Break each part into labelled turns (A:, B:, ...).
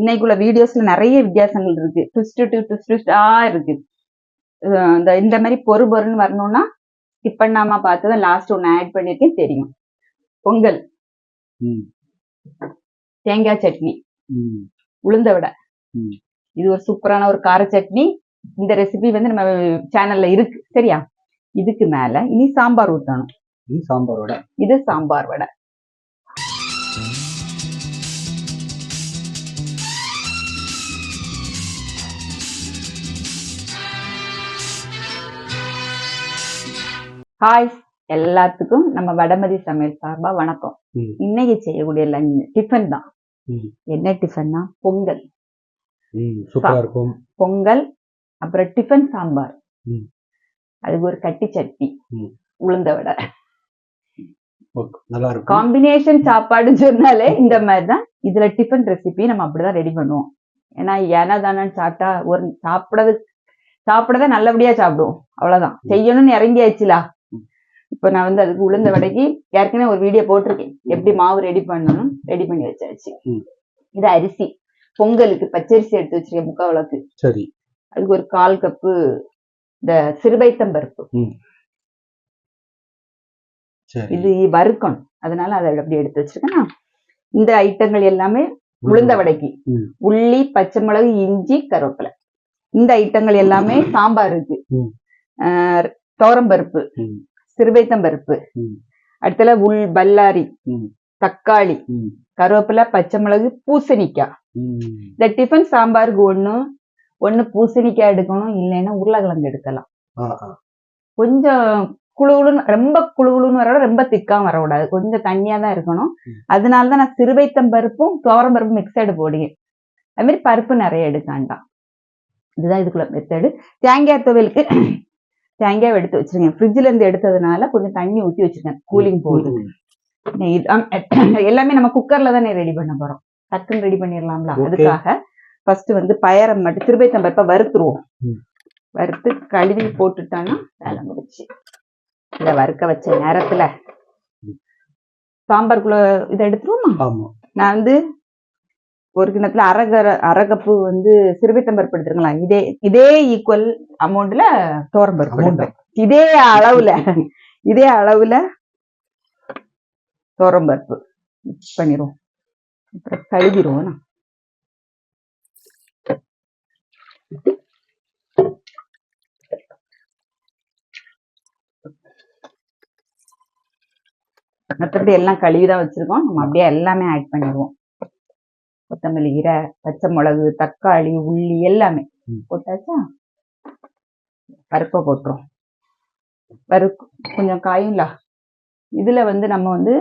A: இன்னைக்குள்ள வீடியோஸ்ல நிறைய வித்தியாசங்கள் இருக்கு. ட்விஸ்ட் டு ட்விஸ்ட் ட்விஸ்டா இருக்கு. இந்த இந்த மாதிரி பொறு பொருன்னு வரணும்னா ஸ்கிப் பண்ணாம பார்த்ததான் லாஸ்ட் ஒன்று ஆட் பண்ணிருக்கேன் தெரியும். பொங்கல். தேங்காய் சட்னி. உளுந்த வடை. இது ஒரு சூப்பரான ஒரு கார சட்னி. இந்த ரெசிபி வந்து நம்ம சேனல்ல இருக்கு. சரியா? இதுக்கு மேல இனி சாம்பார் ஊத்தணும்.
B: இது சாம்பாரோட
A: இது சாம்பார் வடை. ஹாய் எல்லாத்துக்கும் நம்ம வடமதி சமையல் சார்பா வணக்கம். இன்னைக்கு செய்யக்கூடிய லஞ்ச் டிஃபன் தான். என்ன டிஃபன்னா பொங்கல். பொங்கல் அப்புறம் டிஃபன் சாம்பார். அதுக்கு ஒரு கட்டி சட்னி. உளுந்த வடை. காம்பினேஷன் சாப்பாடுன்னு சொன்னாலே இந்த மாதிரி தான். இதுல டிஃபன் ரெசிபி நம்ம அப்படிதான் ரெடி பண்ணுவோம். ஏன்னா ஏனா தானன்னு சாப்பிட்டா ஒரு சாப்பிடறது சாப்பிடறத நல்லபடியா சாப்பிடுவோம். அவ்வளவுதான். செய்யணும்னு இறங்கியாச்சுலா. இப்போ நான் வந்து அதுக்கு உளுந்த வடைக்கு ஏற்கனவே ஒரு வீடியோ போட்டிருக்கேன். எப்படி மாவு ரெடி பண்ணணும் ரெடி பண்ணி வச்சாச்சு. இது அரிசி. பொங்கலுக்கு பச்சரிசி எடுத்து வச்சிருக்கேன் முக்காவளக்கு
B: சரி.
A: அதுக்கு ஒரு கால் கப்பு இந்த சிறுபைத்தம்பருப்பு
B: சரி.
A: இது வறுக்கணும். அதனால அதை அப்படி எடுத்து வச்சிருக்கேன். இந்த ஐட்டங்கள் எல்லாமே உளுந்த வடைக்கு. உள்ளி பச்சை மிளகு இஞ்சி கருவேப்பிலை. இந்த ஐட்டங்கள் எல்லாமே சாம்பார். தோரம்பருப்பு
B: ம்.
A: சிறுவைத்தம்பருப்பு. அடுத்தல உள் பல்லாரி. தக்காளி கருவேப்பிலை பச்சை மிளகு பூசணிக்காய் இந்த டிஃபன் சாம்பாருக்கு ஒண்ணு ஒண்ணு பூசணிக்காய் எடுக்கணும் இல்லைன்னா உருளைக்கிழங்கு எடுக்கலாம். கொஞ்சம் குழுகுழுன்னு ரொம்ப குழுகுழுன்னு வர ரொம்ப திக்காம வரக்கூடாது கொஞ்சம் தண்ணியா தான் இருக்கணும்.
B: ம்.
A: அதனால தான் நான் சிறுவைத்தம் பருப்பும் துவரம் பருப்பும் மிக்சடு போடுவேன். அது மாதிரி பருப்பு நிறைய எடுக்காண்டாம் இதுதான் இதுக்குள்ள மெத்தடு தேங்காய் துவையலுக்கு தேங்காய் எடுத்து வச்சிருக்கேன் ஃப்ரிட்ஜ்ல இருந்து எடுத்ததுனால கொஞ்சம் தண்ணி ஊத்தி வச்சிருக்கேன் கூலிங் போகுது எல்லாமே நம்ம குக்கர்ல தானே ரெடி பண்ண போறோம். டக்குன்னு ரெடி பண்ணிடலாம்ல. அதுக்காக ஃபர்ஸ்ட் வந்து பயரம் மட்டும் சிறுபைத்தம் பருப்பை வறுத்துருவோம். வறுத்து கழுவி போட்டுட்டோம்னா வேலை முடிச்சு இதை வறுக்க வச்ச நேரத்துல சாம்பாருக்குள்ள இதை எடுத்துருவோமா? நான் வந்து ஒரு கிணத்துல அரகர அரகப்பு வந்து சிறுபைத்தம் பருப்பு எடுத்துருங்களா இதே இதே ஈக்குவல் அமௌண்ட்ல தோரம் பருப்பு
B: Amount.
A: எடுப்பேன். இதே அளவுல இதே அளவுல தோரம் பருப்பு மிக்ஸ் பண்ணிடுவோம் அப்புறம் கழுவிடுவோம் நான். மற்றபடி எல்லாம் கழுவி தான் வச்சிருக்கோம் நம்ம அப்படியே எல்லாமே ஆட் பண்ணிடுவோம் கொத்தமல்லி கீரை பச்சை மிளகு தக்காளி உள்ளி எல்லாமே. போட்டாச்சா பருப்பை போட்டுரும் பருப்பு கொஞ்சம் காயும்ல இதுல வந்து நம்ம வந்து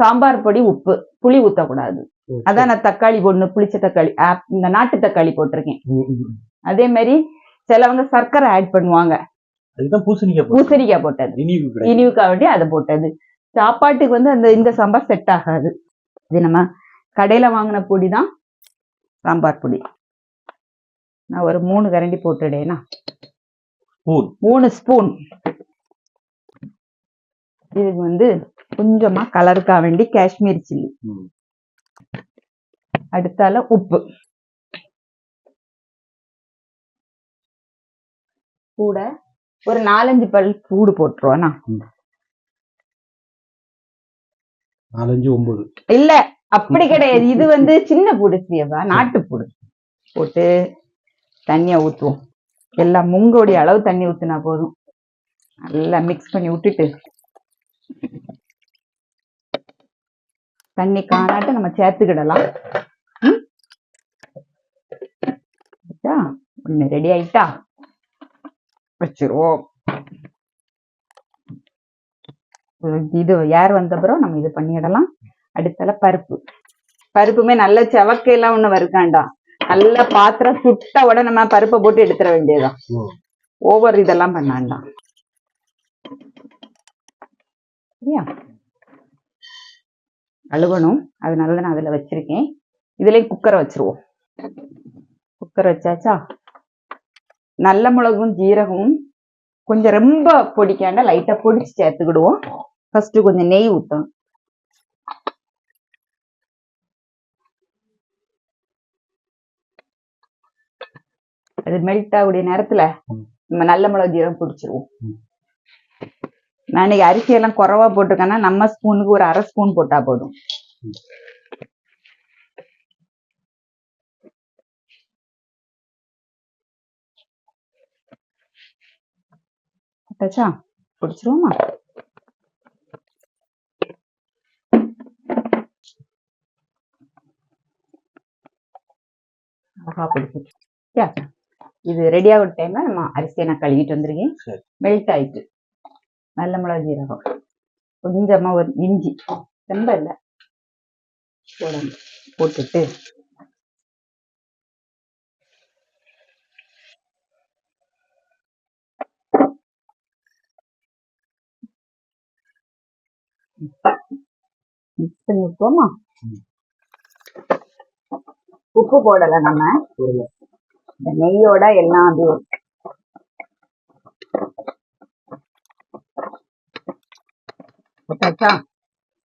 A: சாம்பார் பொடி உப்பு புளி ஊத்தக்கூடாது
B: ஓகே.
A: அதான் நான் தக்காளி போடணும் புளிச்ச தக்காளி இந்த நாட்டு தக்காளி போட்டிருக்கேன். அதே மாதிரி சிலவங்க சர்க்கரை ஆட் பண்ணுவாங்க
B: அதுதான் பூசணிக்காய் போட்டு.
A: பூசணிக்காய் போட்டது. இனிவுக்காக வேண்டி அதை போட்டது சாப்பாட்டுக்கு வந்து அந்த இந்த சாம்பார் செட் ஆகாது இது நம்ம கடையில வாங்கின பொடி தான் சாம்பார் பொடி. நான் ஒரு மூணு கரண்டி போட்டுடேனா. மூணு ஸ்பூன். இதுக்கு வந்து கொஞ்சமா கலருக்காக வேண்டி காஷ்மீர் சில்லி. அடுத்தால உப்பு. கூட ஒரு நாலஞ்சு பல் பூடு போட்டுருவோண்ணா
B: நாலஞ்சு ஒன்பது
A: இல்ல. அப்படி கிடையாது. இது வந்து சின்ன பூடு சியவா நாட்டு போட்டு தண்ணியை ஊற்றுவோம் எல்லாம் முங்கோடைய அளவு தண்ணி ஊத்துனா போதும். நல்லா மிக்ஸ் பண்ணி விட்டுட்டு. தண்ணி காணாட்ட நம்ம சேர்த்துக்கிடலாம். ம்? ஒண்ணு ரெடி ஆயிட்டா? வச்சிருவோம். இது யார் வந்த நம்ம இது பண்ணிடலாம். அடுத்தால பருப்பு. பருப்புமே நல்ல செவக்கையெல்லாம் ஒண்ணு வறுக்காண்டா. நல்ல பாத்திரம் சுட்ட உடனே நம்ம பருப்பை போட்டு எடுத்துட வேண்டியதுதான். ஓவர் இதெல்லாம் பண்ணாண்டாம் சரியா? அழுகணும் அதனால தான் நான் அதுல வச்சிருக்கேன். இதுலயும் குக்கரை வச்சிருவோம். குக்கர் வச்சாச்சா? நல்ல மிளகும் ஜீரகமும் கொஞ்சம் ரொம்ப பொடிக்காண்ட லைட்டா பொடிச்சு சேர்த்துக்கிடுவோம். ஃபர்ஸ்ட் கொஞ்சம் நெய் ஊத்தணும். அது மெல்ட் ஆகக்கூடிய நேரத்துல. நம்ம நல்ல மிளகு ஜீரகம் பிடிச்சிருவோம். நான் இன்னைக்கு அரிசி எல்லாம் குறைவா போட்டிருக்கேன்னா நம்ம ஸ்பூனுக்கு ஒரு அரை ஸ்பூன் போட்டா போதும். போட்டாச்சா பிடிச்சிருவோமா அழகா பிடிச்சிச்சு யா. இது ரெடி ஆகிற டைம்ல நம்ம அரிசியை நான் கழுவிட்டு வந்திருக்கேன். மெல்ட் ஆயிட்டு நல்ல மிளகு ஜீரகம் கொஞ்சமா ஒரு இஞ்சி ரொம்ப இல்லை போடணும் போட்டுட்டு மிக்ஸ் பண்ணி விட்டுவோமா
B: ம்.
A: உப்பு போடல நம்ம. இந்த நெய்யோட எல்லாம் போட்டாச்சா?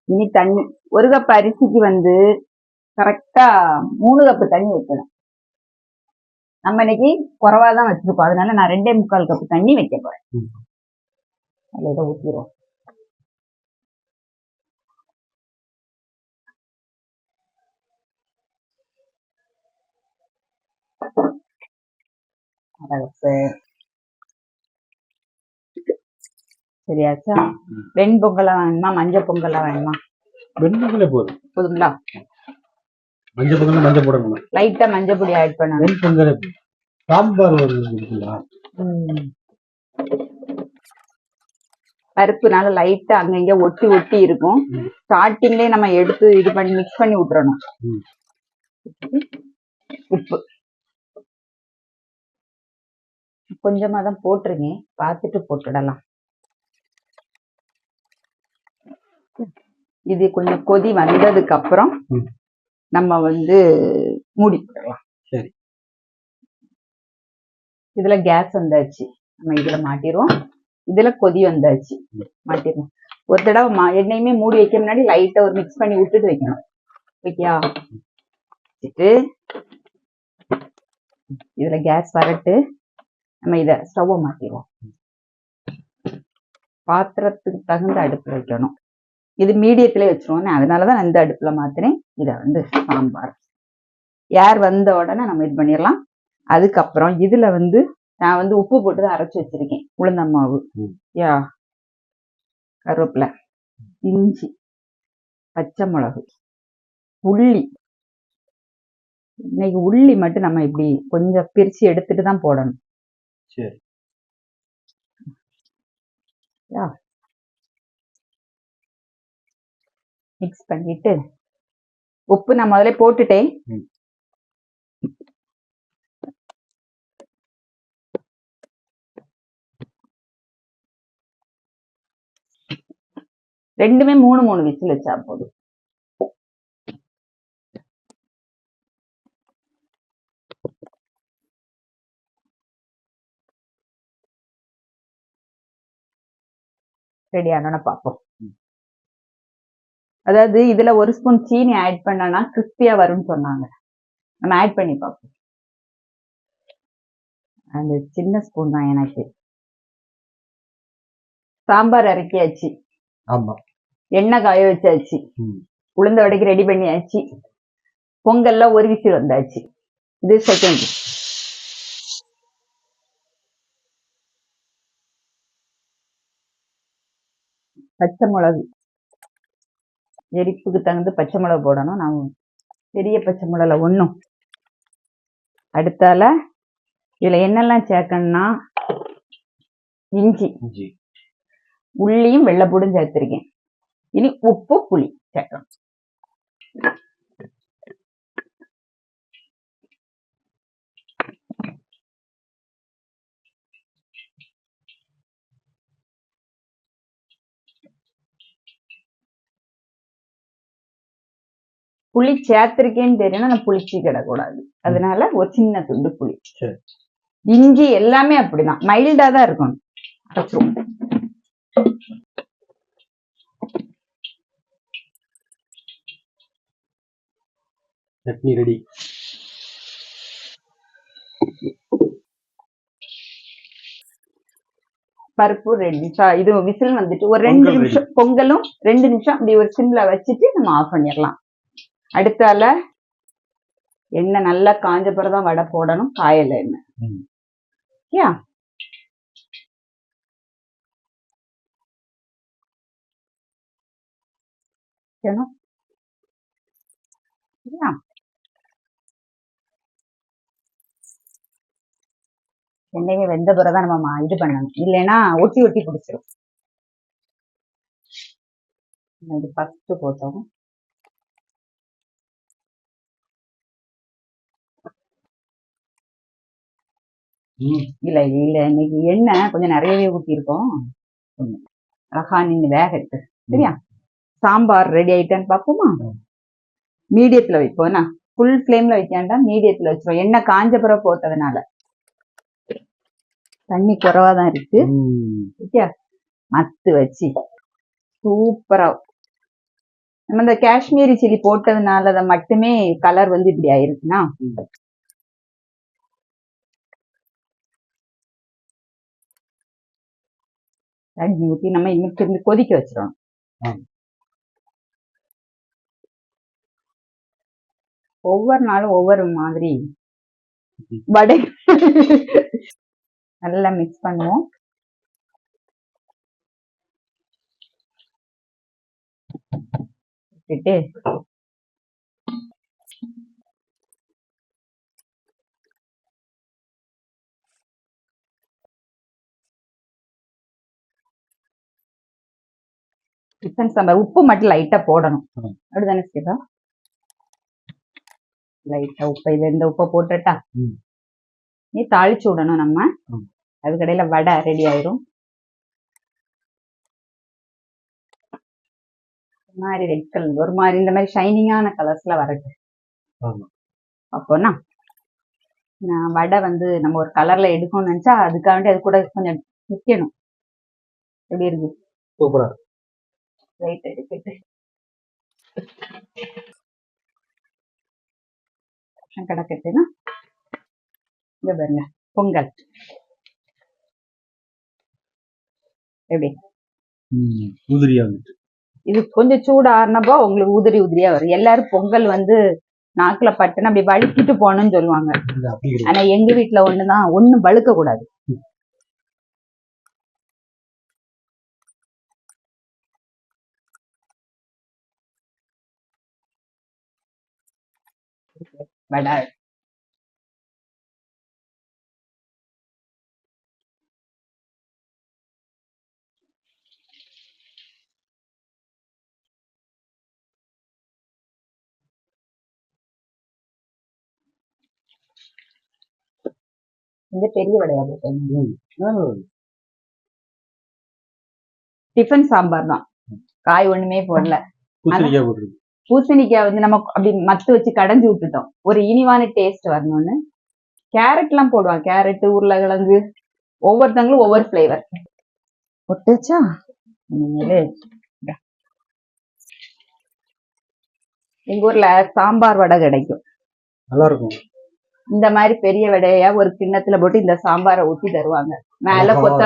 A: இனி தண்ணி ஒரு கப் அரிசிக்கு வந்து கரெக்டா மூணு கப்பு தண்ணி வைக்கணும். நம்ம இன்னைக்கு குறைவா தான் வச்சிருக்கோம். அதனால நான் ரெண்டே முக்கால் கப்பு தண்ணி வைக்க போறேன். இதை ஊற்றிடுவோம் அரை சரியாச்சா. வெண்பொங்கலா வேணுமா? மஞ்சள் பொங்கலா வேணுமா?
B: வெண்பொங்கலே போதும்.
A: போதுங்களா?
B: மஞ்சள் பொங்கல் மஞ்சள் போடணும்
A: லைட்டா மஞ்சள் பொடி ஆட் பண்ணணும்
B: வெண்பொங்கலே சாம்பார் இருக்குங்களா?
A: பருப்புனால லைட்டா அங்கங்க ஒட்டி ஒட்டி இருக்கும். ஸ்டார்டிங்லயே நம்ம எடுத்து இது பண்ணி மிக்ஸ் பண்ணி விட்டுறணும். உப்பு. கொஞ்சமா தான் போட்டுருங்க பார்த்துட்டு போட்டுடலாம். இது கொஞ்சம் கொதி வந்ததுக்கு அப்புறம். நம்ம வந்து மூடி போட்டுடலாம்
B: சரி.
A: இதுல கேஸ் வந்தாச்சு. நம்ம இதுல மாட்டிடுவோம் இதுல கொதி வந்தாச்சு. மாட்டிடுவோம் ஒரு தடவை மா- எண்ணெயுமே மூடி வைக்க முன்னாடி லைட்டா ஒரு மிக்ஸ் பண்ணி விட்டுட்டு வைக்கணும். ஓகேயா வச்சுட்டு இதுல கேஸ் வரட்டு. நம்ம இத ஸ்டவ்வை மாட்டிடுவோம் பாத்திரத்துக்கு தகுந்த அடுப்புல வைக்கணும். இது மீடியத்திலே வச்சிருவோம் அதனாலதான் இந்த அடுப்புல மாத்தினேன் இத வந்து சாம்பார். ஏர் வந்த உடனே நம்ம இது பண்ணிடலாம். அதுக்கப்புறம் இதுல வந்து நான் வந்து உப்பு போட்டு தான் அரைச்சு வச்சிருக்கேன். உளுந்தம் மாவு. யா. கருவேப்பிலை. இஞ்சி. பச்சை மிளகு. உள்ளி இன்னைக்கு உள்ளி மட்டும் நம்ம இப்படி கொஞ்சம் பிரிச்சு எடுத்துட்டு தான் போடணும்.
B: சரி.
A: மிக்ஸ் பண்ணிட்டு உப்பு நான் முதல்ல போட்டுட்டேன். ரெண்டுமே மூணு மூணு விசில் வச்சா போதும். ரெடி ஆனோன்னு பார்ப்போம். அதாவது இதுல ஒரு ஸ்பூன் சீனி ஆட் பண்ணனா கிறிஸ்பியா வரும்னு சொன்னாங்க. நம்ம ஆட் பண்ணி பார்ப்போம். அந்த சின்ன ஸ்பூன் தான் எனக்கு. சாம்பார் இறக்கியாச்சு
B: ஆமா.
A: எண்ணெய் காய வச்சாச்சு. உளுந்த வடைக்கு ரெடி பண்ணியாச்சு. பொங்கல்ல ஒரு விசில் வந்தாச்சு. இது செகண்ட் பச்சை மிளகு. எரிப்புக்கு தகுந்த பச்சை மிளகு போடணும். நான் பெரிய பச்சை மிளகுல ஒண்ணும். அடுத்தால இதுல என்னெல்லாம் சேர்க்கணும்னா இஞ்சி.
B: இஞ்சி.
A: உள்ளியும் வெள்ளைப்பூடும் சேர்த்திருக்கேன். இனி உப்பு புளி சேர்க்கணும் புளி சேர்த்திருக்கேன்னு தெரியும் நான் புளிச்சு கிடக்கூடாது. அதனால ஒரு சின்ன துண்டு புளி. இஞ்சி எல்லாமே அப்படிதான். மைல்டா தான் இருக்கணும். அரைச்சிருவோம்
B: சட்னி ரெடி.
A: பருப்பு ரெண்டு நிமிஷம் இது விசில் வந்துட்டு ஒரு ரெண்டு நிமிஷம் பொங்கலும் ரெண்டு நிமிஷம் அப்படி ஒரு சிம்ல வச்சுட்டு நம்ம ஆஃப் பண்ணிடலாம். அடுத்தால எண்ணெய் நல்லா காஞ்ச பிறகுதான் வடை போடணும் காயல எண்ணெய். யா ஏன்னா? யா வெந்த பிறகுதான் நம்ம இது பண்ணணும். இல்லைன்னா ஒட்டி ஒட்டி பிடிச்சிரும். இது ஃபர்ஸ்ட் போட்டோம். இல்ல இல்ல. இன்னைக்கு எண்ணெய் கொஞ்சம் நிறையவே ஊத்திருக்கோம் கொஞ்சம் அழகா நின்று வேகட்டு சரியா? சாம்பார் ரெடி ஆயிட்டான்னு பாப்போமா மீடியத்துல வைப்போம். என்ன? ஃபுல் ஃப்ளேம்ல வைக்காண்டா மீடியத்துல வச்சிரும் எண்ணெய் காஞ்ச பிறகு போட்டதுனால. தண்ணி குறைவா தான் இருக்கு. சரியா? மத்து வச்சு. சூப்பரா. நம்ம இந்த காஷ்மீரி சில்லி போட்டதுனால அதை மட்டுமே கலர் வந்து இப்படி ஆயிருக்குன்னா? தண்ணி ஊத்தி நம்ம இன்னும் திரும்பி கொதிக்க வச்சிடணும். ஒவ்வொரு நாளும் ஒவ்வொரு மாதிரி. வடை நல்லா மிக்ஸ் பண்ணுவோம் விட்டுட்டு டிஃபன் சாம்பார். உப்பு மட்டும் லைட்டா போடணும். அப்படிதானே ஸ்கேதா லைட்டா உப்பை இது இந்த உப்பை போட்டுட்டா. நீ தாளிச்சு விடணும் நம்ம. அதுக்கடையில வடை ரெடி ஆயிரும். மாதிரி ரெட் கலர் ஒரு மாதிரி இந்த மாதிரி ஷைனிங்கான கலர்ஸ்ல வரட்டும்.
B: ஆமா.
A: அப்போனா நான் வடை வந்து நம்ம ஒரு கலர்ல எடுக்கணும்னு நினைச்சா அதுக்காண்டி அது கூட கொஞ்சம் நிக்கணும் எப்படி இருக்கு?
B: சூப்பரா
A: லைட் கொஞ்சம் கிடக்கட்டுன்னா இங்க பாருங்க பொங்கல். எப்படி?
B: உதிரியா
A: இது கொஞ்சம் சூடு ஆறுனப்போ உங்களுக்கு உதிரி உதிரியா வரும். எல்லாரும் பொங்கல் வந்து நாக்குல பட்டுன்னு அப்படி வழுக்கிட்டு போகணும்னு சொல்லுவாங்க. ஆனா எங்க வீட்டுல ஒண்ணுதான் ஒண்ணும் வழுக்க கூடாது வடை இந்த பெரிய வடையா போட்டேன் டிஃபன் சாம்பார் தான் காய் ஒண்ணுமே போடல.
B: பூசணிக்காய்
A: வந்து நம்ம அப்படி மத்து வச்சு கடைஞ்சு விட்டுட்டோம். ஒரு இனிவான டேஸ்ட் வரணும்னு. கேரட் எல்லாம் போடுவான் கேரட் உருளைக்கிழங்கு ஒவ்வொருத்தங்களும் ஒவ்வொரு ஃபிளேவர் ஒட்டுச்சா. எங்க ஊர்ல சாம்பார் வடை கிடைக்கும்.
B: நல்லா இருக்கும்
A: இந்த மாதிரி பெரிய வடையா ஒரு கிண்ணத்துல போட்டு இந்த சாம்பாரை ஊத்தி தருவாங்க. மேல
B: ஆஹா.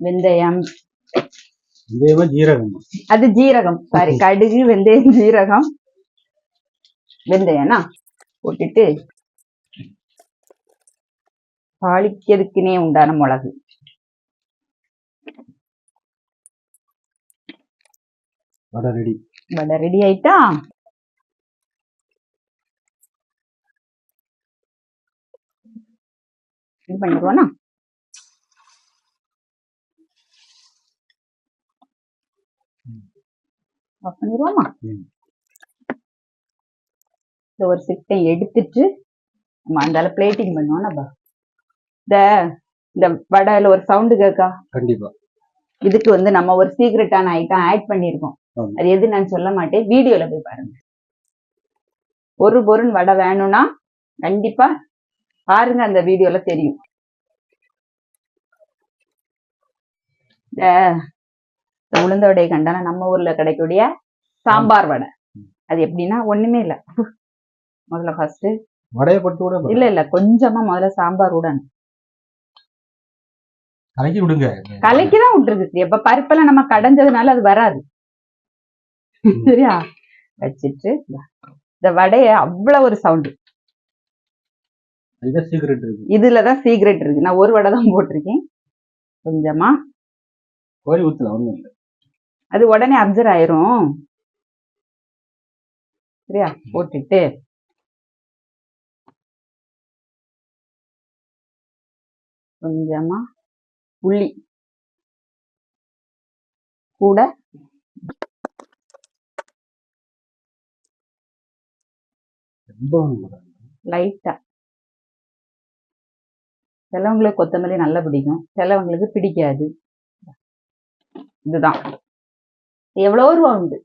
A: வெந்தயம்.
B: ஜீரகம்?
A: அது ஜீரகம். சாரி கடுகு வெந்தயம் ஜீரகம். வெந்தயம்னா போட்டுட்டு தாளிக்கிறதுக்குனே உண்டான மிளகு.
B: வடை ரெடி
A: ஆயிட்டா? இது பண்ணிடுவோம்னா? ஆஃப் பண்ணிடுவோமா. இந்த ஒரு சிட்டை எடுத்துட்டு நம்ம அந்த பிளேட்டிங் பண்ணுவோம் நம்ம இந்த இந்த வடையில ஒரு சவுண்டு கேக்கா?
B: கண்டிப்பா.
A: இதுக்கு வந்து நம்ம ஒரு சீக்ரெட்டான ஐட்டம் ஆட் பண்ணியிருக்கோம்
B: ஆமா.
A: அது எது நான் சொல்ல மாட்டேன் வீடியோல போய் பாருங்க. ஒரு பொருள் வடை வேணும்னா கண்டிப்பா பாருங்க அந்த வீடியோல தெரியும். இந்த உளுந்த வடையை கண்டானா நம்ம ஊர்ல கிடைக்கக்கூடிய சாம்பார் வடை. அது எப்படின்னா ஒண்ணுமே இல்ல. முதல்ல ஃபர்ஸ்ட்
B: வடைய பட்டு கூட
A: இல்ல இல்ல கொஞ்சமா முதல்ல சாம்பார் விடணும்
B: கலக்கி விடுங்க.
A: கலைக்கு தான் விட்டுருக்கு எப்ப பருப்பெல்லாம் நம்ம கடைஞ்சதுனால அது வராது. சரியா? வச்சிட்டு இந்த வடைய அவ்வளவு ஒரு சவுண்டு
B: இருக்கு.
A: இதுலதான் சீக்ரெட் இருக்கு. நான் ஒரு வடை தான் போட்டிருக்கேன். கொஞ்சமா.
B: கோரி ஊத்துல ஒண்ணும் இல்லை.
A: அது உடனே அப்சர்வ் ஆயிரும். சரியா? போட்டுட்டு. கொஞ்சமா. உள்ளி கூட.
B: ரொம்ப.
A: லைட்டா. சிலவங்களுக்கு கொத்தமல்லி நல்லா பிடிக்கும். சிலவங்களுக்கு பிடிக்காது. இதுதான். எவ்வளோ ரூபா உண்டு.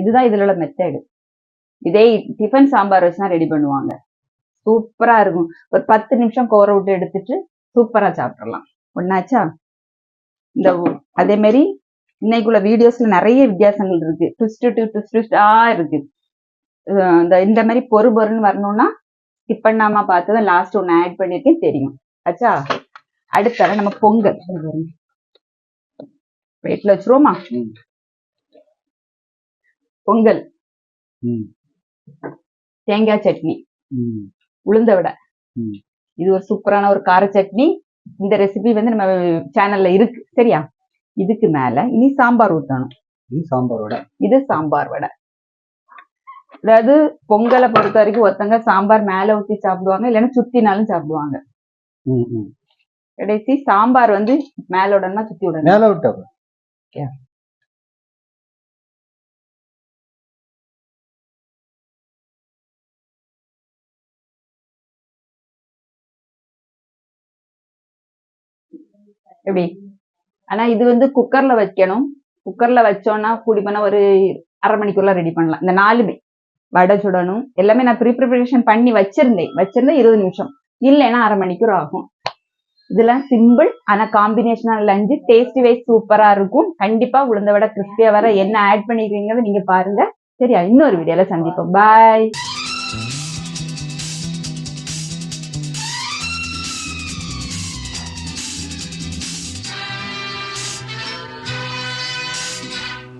A: இதுதான் இதுல உள்ள மெத்தடு இதே டிஃபன் சாம்பார் வச்சுதான் ரெடி பண்ணுவாங்க. சூப்பரா இருக்கும். ஒரு பத்து நிமிஷம் கோர விட்டு எடுத்துட்டு சூப்பரா சாப்பிடலாம். ஒன்னாச்சா இந்த அதே மாதிரி இன்னைக்குள்ள வீடியோஸ்ல நிறைய வித்தியாசங்கள் இருக்கு. ட்விஸ்ட் டு ட்விஸ்ட் ட்விஸ்டா இருக்கு. இந்த இந்த மாதிரி பொறு பொருன்னு வரணும்னா ஸ்கிப் பண்ணாம பார்த்து தான் லாஸ்ட் ஒன்று ஆட் பண்ணிருக்கேன் தெரியும். ஆச்சா அடுத்த நம்ம பொங்கல். வெயிட்ல வச்சிருவோமா. பொங்கல். தேங்காய் சட்னி. உளுந்த வடை. இது ஒரு சூப்பரான ஒரு கார சட்னி. இந்த ரெசிபி வந்து நம்ம சேனல்ல இருக்கு. சரியா? இதுக்கு மேல இனி சாம்பார்
B: இது சாம்பார் வடை.
A: இது சாம்பார் வடை. அதாவது பொங்கலை பொறுத்த வரைக்கும் ஒருத்தங்க சாம்பார் மேல ஊத்தி சாப்பிடுவாங்க இல்லைன்னா சுத்தினாலும் சாப்பிடுவாங்க. கடைசி சாம்பார் வந்து மேல உடனே சுத்தி விடணும்.
B: மேல விட்டா
A: எப்படி? ஆனா இது வந்து குக்கர்ல வைக்கணும். குக்கர்ல வச்சோம்னா கூடி பண்ண ஒரு அரை மணிக்குள்ள ரெடி பண்ணலாம். இந்த நாலுமே. வடை சுடணும். எல்லாமே நான் ப்ரீ ப்ரிப்பரேஷன் பண்ணி வச்சிருந்தேன். வச்சிருந்தேன் இருபது நிமிஷம். இல்லைன்னா அரை மணிக்கூர் ஆகும். இதெல்லாம் சிம்பிள் ஆனா காம்பினேஷனான லஞ்சு டேஸ்டி வைஸ் சூப்பரா இருக்கும். கண்டிப்பா உளுந்த வடை கிறிஸ்பியா வர என்ன ஆட் பண்ணிருக்கீங்கன்னு நீங்க பாருங்க. சரியா? இன்னொரு வீடியோல சந்திப்போம். பாய்